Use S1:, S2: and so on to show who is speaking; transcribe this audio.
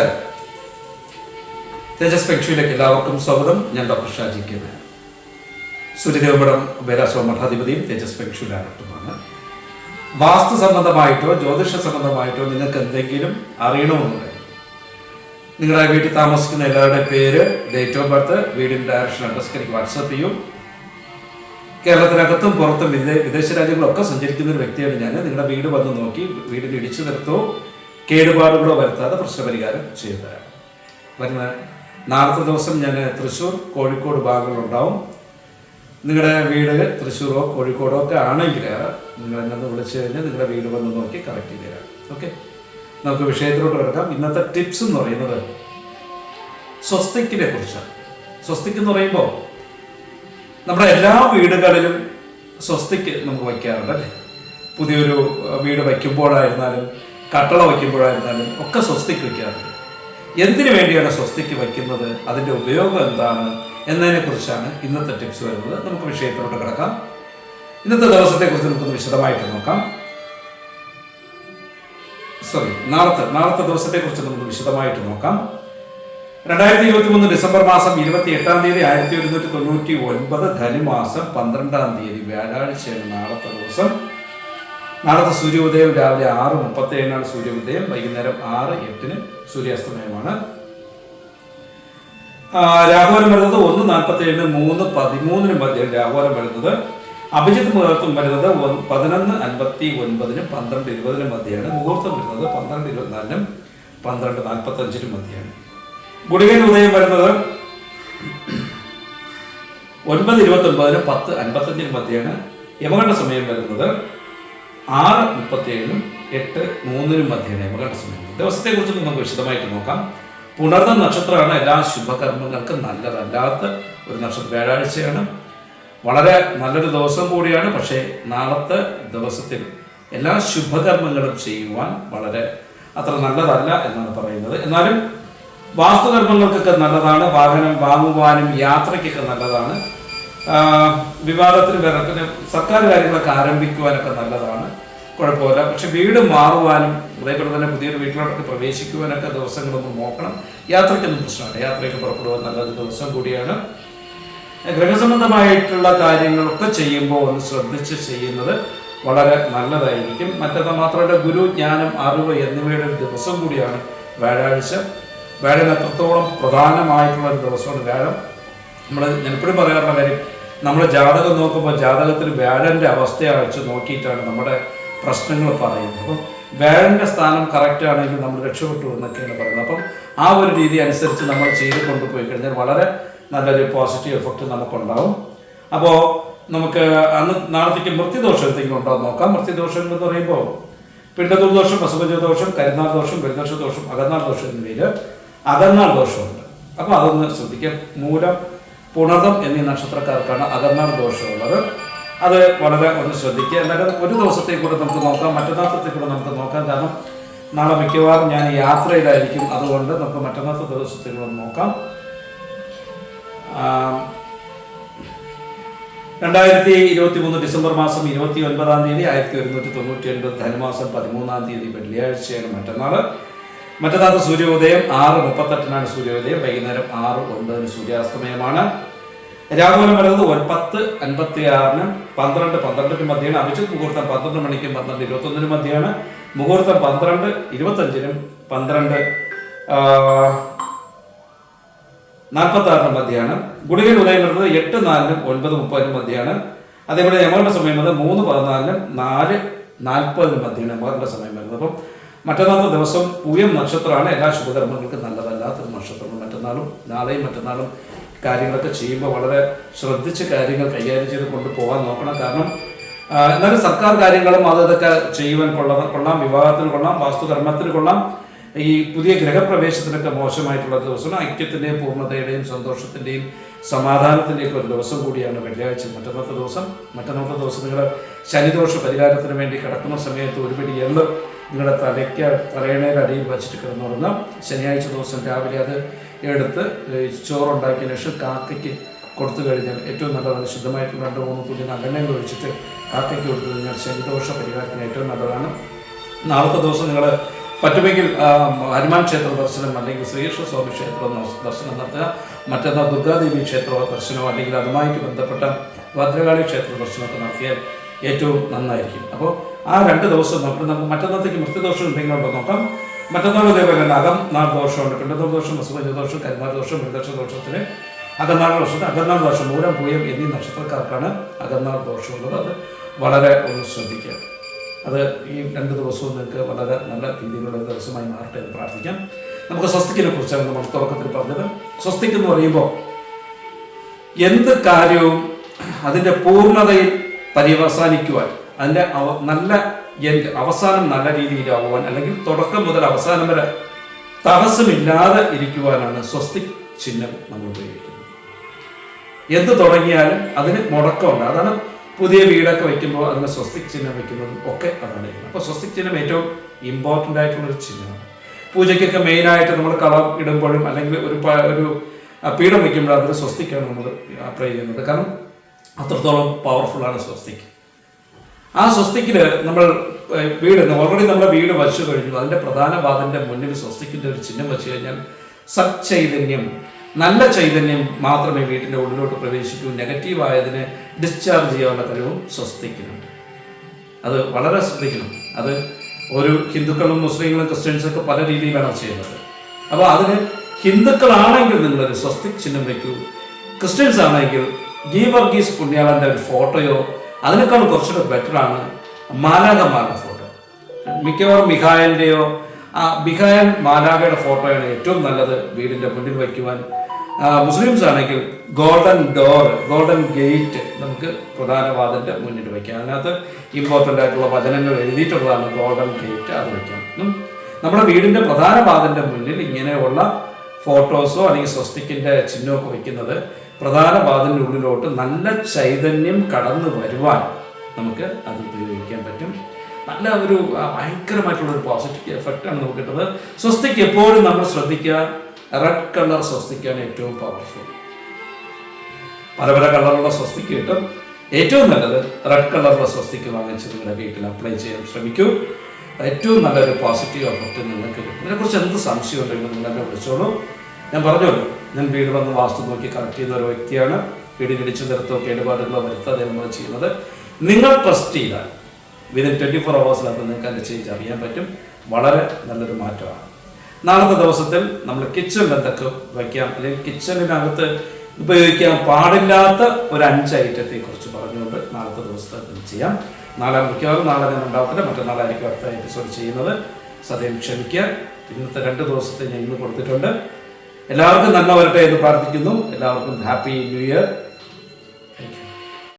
S1: നമസ്കാരം. തേജസ് പെക്ഷയിലേക്ക് എല്ലാവർക്കും സ്വാഗതം. ഞാൻ ഡോക്ടർ ഷാജി കെ നായർ. സൂര്യദേവപുരം കുബേരാശ്രമ മഠാധിപതിയും തേജസ് പെക്ഷയുടെ വാസ്തു സംബന്ധമായിട്ടോ ജ്യോതിഷ സംബന്ധമായിട്ടോ നിങ്ങൾക്ക് എന്തെങ്കിലും അറിയണമെന്നുണ്ടെങ്കിൽ നിങ്ങളുടെ വീട്ടിൽ താമസിക്കുന്ന എല്ലാവരുടെ പേര് ഡേറ്റ് ഓഫ് ബർത്ത് വീടിന്റെ ഡയറക്ഷൻ അഡ്രസ് എനിക്ക് വാട്സപ്പ് ചെയ്യും. കേരളത്തിനകത്തും പുറത്തും വിദേശ രാജ്യങ്ങളൊക്കെ സഞ്ചരിക്കുന്ന ഒരു വ്യക്തിയാണ് ഞാൻ. നിങ്ങളുടെ വീട് വന്ന് നോക്കി വീടിന് ഇടിച്ചു നിർത്തോ കേടുപാടുകളോ വരുത്താതെ പ്രശ്നപരിഹാരം ചെയ്തു തരാം വരുന്ന നാളത്തെ ദിവസം ഞാൻ തൃശ്ശൂർ കോഴിക്കോട് ഭാഗങ്ങളുണ്ടാവും. നിങ്ങളുടെ വീട് തൃശ്ശൂരോ കോഴിക്കോടോ ഒക്കെ ആണെങ്കിൽ നിങ്ങൾ എന്നെ വിളിച്ചു കഴിഞ്ഞാൽ നിങ്ങളുടെ വീട് വന്ന് നോക്കി കറക്റ്റ് ചെയ്ത് തരാം. ഓക്കെ നമുക്ക് വിഷയത്തിലോട്ട് കിടക്കാം. ഇന്നത്തെ ടിപ്സ് എന്ന് പറയുന്നത് സ്വസ്തിക്കിനെ കുറിച്ചാണ്. സ്വസ്തിക്ക് എന്ന് പറയുമ്പോൾ നമ്മുടെ എല്ലാ വീടുകളിലും സ്വസ്തിക്ക് നമുക്ക് വയ്ക്കാറുണ്ട് അല്ലേ? പുതിയൊരു വീട് വയ്ക്കുമ്പോഴായിരുന്നാലും കട്ടള വയ്ക്കുമ്പോഴായിരുന്നാലും ഒക്കെ സ്വസ്തിക്ക് വയ്ക്കാറുണ്ട്. എന്തിനു വേണ്ടിയാണ് സ്വസ്തിക്ക് വയ്ക്കുന്നത്? അതിന്റെ ഉപയോഗം എന്താണ്? എന്നതിനെ കുറിച്ചാണ് ഇന്നത്തെ ടിപ്സ് വരുന്നത്. നമുക്ക് വിഷയത്തിലോട്ട് കിടക്കാം. ഇന്നത്തെ ദിവസത്തെക്കുറിച്ച് നമുക്കൊന്ന് വിശദമായിട്ട് നോക്കാം. സോറി നാളത്തെ നാളത്തെ ദിവസത്തെക്കുറിച്ച് നമുക്ക് വിശദമായിട്ട് നോക്കാം. രണ്ടായിരത്തി ഇരുപത്തി മൂന്ന് ഡിസംബർ മാസം ഇരുപത്തി എട്ടാം തീയതി ആയിരത്തി ഒരുന്നൂറ്റി തൊണ്ണൂറ്റി ഒൻപത് ധനുമാസം പന്ത്രണ്ടാം തീയതി വ്യാഴാഴ്ചയാണ് നാളത്തെ ദിവസം. നാളത്തെ സൂര്യോദയം രാവിലെ ആറ് മുപ്പത്തി ഏഴിനാണ് സൂര്യോദയം. വൈകുന്നേരം ആറ് എട്ടിന് സൂര്യാസ്തമയമാണ്. രാഹുലം വരുന്നത് ഒന്ന് നാൽപ്പത്തി ഏഴിന് മൂന്ന് പതിമൂന്നിന് മധ്യം രാഹുലം വരുന്നത്. അഭിജിത്ത് മുഹൂർത്തം വരുന്നത് പതിനൊന്ന് അൻപത്തി ഒൻപതിനും പന്ത്രണ്ട് ഇരുപതിനും മധ്യയാണ്. മുഹൂർത്തം വരുന്നത് പന്ത്രണ്ട് ഇരുപത്തിനാലിനും പന്ത്രണ്ട് നാൽപ്പത്തി അഞ്ചിനും മധ്യയാണ്. ഗുളികൻ ഉദയം വരുന്നത് ഒൻപത് ഇരുപത്തി ഒൻപതിനും പത്ത് അൻപത്തഞ്ചിനും മധ്യയാണ്. യമകണ്ഠ സമയം വരുന്നത് ആറ് മുപ്പത്തിയേഴിനും എട്ട് മൂന്നിനും മധ്യ സമയം. ദിവസത്തെ കുറിച്ച് നമുക്ക് വിശദമായിട്ട് നോക്കാം. പുണർന്ന നക്ഷത്രമാണ് എല്ലാ ശുഭകർമ്മങ്ങൾക്കും നല്ലതല്ലാത്ത ഒരു നക്ഷത്ര. വ്യാഴാഴ്ചയാണ്. വളരെ നല്ലൊരു ദിവസം കൂടിയാണ്. പക്ഷേ നാളത്തെ ദിവസത്തിൽ എല്ലാ ശുഭകർമ്മങ്ങളും ചെയ്യുവാൻ വളരെ അത്ര നല്ലതല്ല എന്നാണ് പറയുന്നത്. എന്നാലും വാസ്തുകർമ്മങ്ങൾക്കൊക്കെ നല്ലതാണ്. വാഹനം വാങ്ങുവാനും യാത്രയ്ക്കൊക്കെ നല്ലതാണ്. വിവാദത്തിന് വേറെ പിന്നെ സർക്കാർ കാര്യങ്ങളൊക്കെ ആരംഭിക്കുവാനൊക്കെ നല്ലതാണ്. കുഴപ്പമില്ല. പക്ഷെ വീട് മാറുവാനും അതേപോലെ തന്നെ പുതിയൊരു വീട്ടിലോട്ടൊക്കെ പ്രവേശിക്കുവാനൊക്കെ ദിവസങ്ങളൊന്നും നോക്കണം. യാത്രയ്ക്കൊന്നും പ്രശ്നമില്ല. യാത്രയ്ക്ക് പുറപ്പെടുവാൻ നല്ലൊരു ദിവസം കൂടിയാണ്. ഗൃഹസംബന്ധമായിട്ടുള്ള കാര്യങ്ങളൊക്കെ ചെയ്യുമ്പോൾ ഒന്ന് ശ്രദ്ധിച്ച് ചെയ്യുന്നത് വളരെ നല്ലതായിരിക്കും. മറ്റത് മാത്രമല്ല ഗുരു ജ്ഞാനം അറിവ് എന്നിവയുടെ ഒരു ദിവസം കൂടിയാണ് വ്യാഴാഴ്ച. വ്യാഴം എത്രത്തോളം പ്രധാനമായിട്ടുള്ള ഒരു ദിവസമാണ് വ്യാഴം. നമ്മൾ ഞാൻ എപ്പോഴും പറയാറുള്ള കാര്യം നമ്മൾ ജാതകം നോക്കുമ്പോൾ ജാതകത്തിൽ വ്യാഴന്റെ അവസ്ഥയെ വെച്ച് നോക്കിയിട്ടാണ് നമ്മുടെ പ്രശ്നങ്ങൾ പറയുന്നത് അപ്പം വ്യാഴന്റെ സ്ഥാനം കറക്റ്റ് ആണെങ്കിൽ നമ്മൾ രക്ഷപ്പെട്ടു എന്നൊക്കെയാണ് പറയുന്നത്. അപ്പം ആ ഒരു രീതി അനുസരിച്ച് നമ്മൾ ചെയ്ത് കൊണ്ടുപോയി കഴിഞ്ഞാൽ വളരെ നല്ലൊരു പോസിറ്റീവ് എഫക്റ്റ് നമുക്കുണ്ടാവും. അപ്പോൾ നമുക്ക് അന്ന് നാളത്തേക്ക് മൃത്യുദോഷം എന്തെങ്കിലും ഉണ്ടോ നോക്കാം. മൃത്യുദോഷം എന്ന് പറയുമ്പോൾ പിണ്ടദുർദോഷം ദോഷം കരിനാൾ ദോഷം ബലിദോഷ ദോഷം അകന്നാൾ ദോഷം എന്നിവയിൽ അകന്നാൾ ദോഷമുണ്ട്. അപ്പോൾ അതൊന്ന് ശ്രദ്ധിക്കാം. മൂലം പുണർദം എന്നീ നക്ഷത്രക്കാർക്കാണ് അകന്നാൾ ദോഷമുള്ളത്. അത് വളരെ ഒന്ന് ശ്രദ്ധിക്കുക. എന്നാലും ഒരു ദിവസത്തേക്ക് കൂടെ നമുക്ക് നോക്കാം. മറ്റന്നാളത്തെ കൂടെ നമുക്ക് നോക്കാം. കാരണം നാളെ മിക്കവാറും ഞാൻ യാത്രയിലായിരിക്കും. അതുകൊണ്ട് നമുക്ക് മറ്റന്നാളത്തെ ദിവസത്തേക്ക് കൂടെ നോക്കാം. രണ്ടായിരത്തി ഇരുപത്തി മൂന്ന് ഡിസംബർ മാസം ഇരുപത്തി ഒൻപതാം തീയതി ആയിരത്തി ഒരുന്നൂറ്റി തൊണ്ണൂറ്റി ഒൻപത് ധനുമാസം പതിമൂന്നാം തീയതി വെള്ളിയാഴ്ചയാണ് മറ്റന്നാൾ മറ്റന്നാൾ സൂര്യോദയം ആറ് മുപ്പത്തെട്ടിനാണ് സൂര്യോദയം. വൈകുന്നേരം ആറ് ഒൻപതിന് സൂര്യാസ്തമയമാണ്. രാഹുലം വരുന്നത് പത്ത് അൻപത്തി ആറിനും പന്ത്രണ്ട് പന്ത്രണ്ടിന് മധ്യയാണ്. അഭിജിത് മുഹൂർത്തം പന്ത്രണ്ട് മണിക്കും പന്ത്രണ്ട് ഇരുപത്തൊന്നിനും മധ്യയാണ്. മുഹൂർത്തം പന്ത്രണ്ട് ഇരുപത്തഞ്ചിനും പന്ത്രണ്ട് നാൽപ്പത്തി ആറിനും മധ്യയാണ്. ഗുളികൻ ഉദയം വരുന്നത് എട്ട് നാലിനും ഒൻപത് മുപ്പതിനും മധ്യയാണ്. അതേപോലെ യമകളുടെ സമയം വരുന്നത് മൂന്ന് പതിനാലിനും നാല് നാൽപ്പതിനും മധ്യയാണ് യമകളുടെ സമയം വരുന്നത്. അപ്പം മറ്റന്നാളത്തെ ദിവസം പൂയം നക്ഷത്രമാണ്. എല്ലാ ശുഭകർമ്മങ്ങൾക്കും നല്ലതല്ലാത്തൊരു നക്ഷത്രമാണ്. മറ്റന്നാളും നാളെയും മറ്റന്നാളും കാര്യങ്ങളൊക്കെ ചെയ്യുമ്പോൾ വളരെ ശ്രദ്ധിച്ച് കാര്യങ്ങൾ കൈകാര്യം ചെയ്ത് കൊണ്ടുപോകാൻ നോക്കണം. കാരണം എന്നാലും സർക്കാർ കാര്യങ്ങളും അത് ഇതൊക്കെ ചെയ്യുവാൻ കൊള്ളാം കൊള്ളാം. വിവാഹത്തിന് കൊള്ളാം വാസ്തുധർമ്മത്തിന് കൊള്ളാം. ഈ പുതിയ ഗ്രഹപ്രവേശത്തിനൊക്കെ മോശമായിട്ടുള്ള ദിവസം ഐക്യത്തിന്റെയും പൂർണതയുടെയും സന്തോഷത്തിന്റെയും സമാധാനത്തിന്റെയും ഒരു ദിവസം കൂടിയാണ് വെള്ളിയാഴ്ച. മറ്റന്നത്തെ ദിവസം മറ്റന്നത്തെ ദിവസം നിങ്ങൾ ശനിദോഷ പരിഹാരത്തിന് വേണ്ടി കിടക്കുന്ന സമയത്ത് ഒരു പിടി എള്ള് നിങ്ങളുടെ തലയ്ക്ക് തലയണയുടെ അടിയിൽ കിടന്നു കിടന്നുറങ്ങാം ശനിയാഴ്ച ദിവസം രാവിലെ അത് എടുത്ത് ചോറുണ്ടാക്കിയ ശേഷം കാക്കയ്ക്ക് കൊടുത്തു കഴിഞ്ഞാൽ ഏറ്റവും നല്ലതാണ്. ശുദ്ധമായിട്ടുള്ള രണ്ട് മൂന്ന് തുള്ളി നല്ലെണ്ണയിൽ ഒഴിച്ചിട്ട് കാക്കയ്ക്ക് കൊടുത്തു കഴിഞ്ഞാൽ ശനിദോഷ പരിഹാരത്തിന് ഏറ്റവും നല്ലതാണ്. നാളത്തെ ദിവസം നിങ്ങൾ പറ്റുമെങ്കിൽ ഹനുമാൻ ക്ഷേത്ര ദർശനം അല്ലെങ്കിൽ ശ്രീകൃഷ്ണ സ്വാമി ക്ഷേത്രം ദർശ- ദർശനം നടത്തുക. മറ്റന്നാൾ ദുർഗാദേവി ക്ഷേത്ര ദർശനമോ അല്ലെങ്കിൽ അതുമായിട്ട് ബന്ധപ്പെട്ട ഭദ്രകാളി ക്ഷേത്ര ദർശനമൊക്കെ നടത്തിയാൽ ഏറ്റവും നന്നായിരിക്കും. അപ്പോൾ ആ രണ്ട് ദിവസം നമുക്ക് നമുക്ക് മറ്റന്നാളത്തേക്ക് മൃത്യുദോഷം ഉണ്ടെങ്കിൽ നമുക്ക് നോക്കാം. മറ്റന്നാൾ അതേപോലെ തന്നെ അകം നാൾ ദോഷമുണ്ട് പിണ്ടത്തോട് ദോഷം വസുപഞ്ച ദോഷം ദോഷം മൃദക്ഷ ദോഷത്തിന് അകന്നാൾ ദോഷത്തിന് അകന്നാൾ ദോഷം മൂലം പൂയം എന്നീ നക്ഷത്രക്കാർക്കാണ് അകന്നാൾ ദോഷമുള്ളത് അത് വളരെ ഒന്ന് ശ്രദ്ധിക്കുക. അത് ഈ രണ്ട് ദിവസവും നിങ്ങൾക്ക് വളരെ നല്ല രീതിയിലുള്ള ദിവസമായി മാറട്ടെ എന്ന് പ്രാർത്ഥിക്കാം. നമുക്ക് സ്വസ്തിക്കിനെ കുറിച്ചാണ് നമ്മൾ തുടക്കത്തിൽ പറഞ്ഞത്. സ്വസ്തിക്ക് എന്ന് പറയുമ്പോൾ എന്ത് കാര്യവും അതിന്റെ പൂർണതയിൽ പര്യവസാനിക്കുവാൻ അതിന്റെ നല്ല end അവസാനം നല്ല രീതിയിലാവുവാൻ അല്ലെങ്കിൽ തുടക്കം മുതൽ അവസാനം വരെ തടസ്സമില്ലാതെ ഇരിക്കുവാനാണ് സ്വസ്തി ചിഹ്നം നമ്മൾ ഉപയോഗിക്കുന്നത്. എന്ത് തുടങ്ങിയാലും അതിന് മുടക്കമുണ്ട്. അതാണ് പുതിയ വീടൊക്കെ വെക്കുമ്പോൾ അതിന് സ്വസ്തിക് ചിഹ്നം വെക്കുന്നതും ഒക്കെ അതാണ് അപ്പോൾ സ്വസ്തിക് ചിഹ്നം ഏറ്റവും ഇമ്പോർട്ടന്റ് ആയിട്ടുള്ളൊരു ചിഹ്നമാണ്. പൂജയ്ക്കൊക്കെ മെയിനായിട്ട് നമ്മൾ കളം ഇടുമ്പോഴും അല്ലെങ്കിൽ ഒരു ഒരു പീഠം വയ്ക്കുമ്പോഴും അതിന് സ്വസ്തിക്കാണ് നമ്മൾ അപ്ലൈ ചെയ്യുന്നത്. കാരണം അത്രത്തോളം പവർഫുള്ളാണ് സ്വസ്തിക്ക് ആ സ്വസ്തിക്കിൽ നമ്മൾ വീട് ഓൾറെഡി നമ്മുടെ വീട് വച്ചു കഴിഞ്ഞു. അതിന്റെ പ്രധാന വാതിന്റെ മുന്നിൽ സ്വസ്തിക്കിന്റെ ഒരു ചിഹ്നം വെച്ച് കഴിഞ്ഞാൽ സച്ചൈതന്യം. നല്ല ചൈതന്യം മാത്രമേ വീട്ടിന്റെ ഉള്ളിലോട്ട് പ്രവേശിക്കൂ. നെഗറ്റീവ് ആയതിനെ ഡിസ്ചാർജ് ചെയ്യാനുള്ള കഴിവും സ്വസ്തിക്കുന്നുണ്ട് അത് വളരെ ശ്രദ്ധിക്കണം. അത് ഒരു ഹിന്ദുക്കളും മുസ്ലിങ്ങളും ക്രിസ്ത്യൻസും ഒക്കെ പല രീതിയിലാണ് ചെയ്യുന്നത്. അപ്പോൾ അതിന് ഹിന്ദുക്കളാണെങ്കിൽ നിങ്ങളൊരു സ്വസ്തിക് ചിഹ്നം വയ്ക്കൂ. ക്രിസ്ത്യൻസ് ആണെങ്കിൽ ഗീ വർഗീസ് പുണ്യാളന്റെ ഒരു ഫോട്ടോയോ അതിനേക്കാൾ കുറച്ചുകൂടെ ബെറ്ററാണ് മാലാകന്മാരുടെ ഫോട്ടോ മിക്കവാറും മിഖായലിന്റെയോ ആ ബിഹായൻ മാലാകയുടെ ഫോട്ടോയാണ് ഏറ്റവും നല്ലത് വീടിന്റെ മുന്നിൽ വയ്ക്കുവാൻ. മുസ്ലിംസ് ആണെങ്കിൽ ഗോൾഡൻ ഡോർ ഗോൾഡൻ ഗേറ്റ് നമുക്ക് പ്രധാന വാതിന്റെ മുന്നിൽ വയ്ക്കാം. അതിനകത്ത് ഇമ്പോർട്ടന്റ് ആയിട്ടുള്ള വചനങ്ങൾ എഴുതിയിട്ടുള്ളതാണ് ഗോൾഡൻ ഗേറ്റ് അത് വയ്ക്കാം. നമ്മുടെ വീടിന്റെ പ്രധാന വാതിന്റെ മുന്നിൽ ഇങ്ങനെയുള്ള ഫോട്ടോസോ അല്ലെങ്കിൽ സ്വസ്തിക്കിന്റെ ചിഹ്നമൊക്കെ വെക്കുന്നത് പ്രധാന ഉള്ളിലോട്ട് നല്ല ചൈതന്യം കടന്നു വരുവാൻ നമുക്ക് അത് ഉപയോഗിക്കാൻ പറ്റും. നല്ല ഒരു ഭയങ്കരമായിട്ടുള്ള ഒരു പോസിറ്റീവ് എഫക്റ്റാണ് നമുക്ക് കിട്ടുന്നത്. സ്വസ്തിക്ക് എപ്പോഴും നമ്മൾ ശ്രദ്ധിക്കുക. റെഡ് കളർ സ്വസ്തിക്കാണ് ഏറ്റവും പവർഫുൾ പല പല കളറുള്ള സ്വസ്തിക്ക് കിട്ടും. ഏറ്റവും നല്ലത് റെഡ് കളറുള്ള സ്വസ്തിക്ക് വാങ്ങിച്ച് നിങ്ങളുടെ വീട്ടിൽ അപ്ലൈ ചെയ്യാൻ ശ്രമിക്കൂ. ഏറ്റവും നല്ലൊരു പോസിറ്റീവ് എഫക്റ്റ് നിങ്ങൾക്ക് കിട്ടും. ഇതിനെക്കുറിച്ച് എന്ത് സംശയം ഉണ്ടെങ്കിലും നിങ്ങൾ എന്നെ വിളിച്ചോളൂ. ഞാൻ പറഞ്ഞോളൂ ഞാൻ വീട് വന്ന് വാസ്തു നോക്കി കറക്റ്റ് ചെയ്യുന്ന ഒരു വ്യക്തിയാണ്. വീടിനിടിച്ചു നിരത്തോ കേടുപാടുകളോ വരുത്താതെ നമ്മൾ ചെയ്യുന്നത്. നിങ്ങൾ ട്രസ്റ്റ് ചെയ്താൽ വിതിൻ ട്വന്റി ഫോർ അവേഴ്സിനകത്ത് നിങ്ങൾക്ക് അതിന്റെ ചേഞ്ച് അറിയാൻ പറ്റും. വളരെ നല്ലൊരു മാറ്റമാണ്. നാളത്തെ ദിവസത്തിൽ നമ്മൾ കിച്ചണിൽ എന്തൊക്കെ വയ്ക്കാം അല്ലെങ്കിൽ കിച്ചണിനകത്ത് ഉപയോഗിക്കാൻ പാടില്ലാത്ത ഒരു അഞ്ച് ഐറ്റത്തെ കുറിച്ച് പറഞ്ഞുകൊണ്ട് നാളത്തെ ദിവസത്തെ ചെയ്യാം. നാളെ മിക്കവാറും നാളെ ഞാൻ ഉണ്ടാവത്തില്ല മറ്റന്നാളായിരിക്കും അടുത്ത എപ്പിസോഡ് ചെയ്യുന്നത്. സദ്യം ക്ഷമിക്കുക. ഇന്നത്തെ രണ്ട് ദിവസത്തെ ഞാൻ ഇന്ന് കൊടുത്തിട്ടുണ്ട്. എല്ലാവർക്കും നന്മ വരട്ടെ എന്ന് പ്രാർത്ഥിക്കുന്നു. എല്ലാവർക്കും ഹാപ്പി ന്യൂ ഇയർ.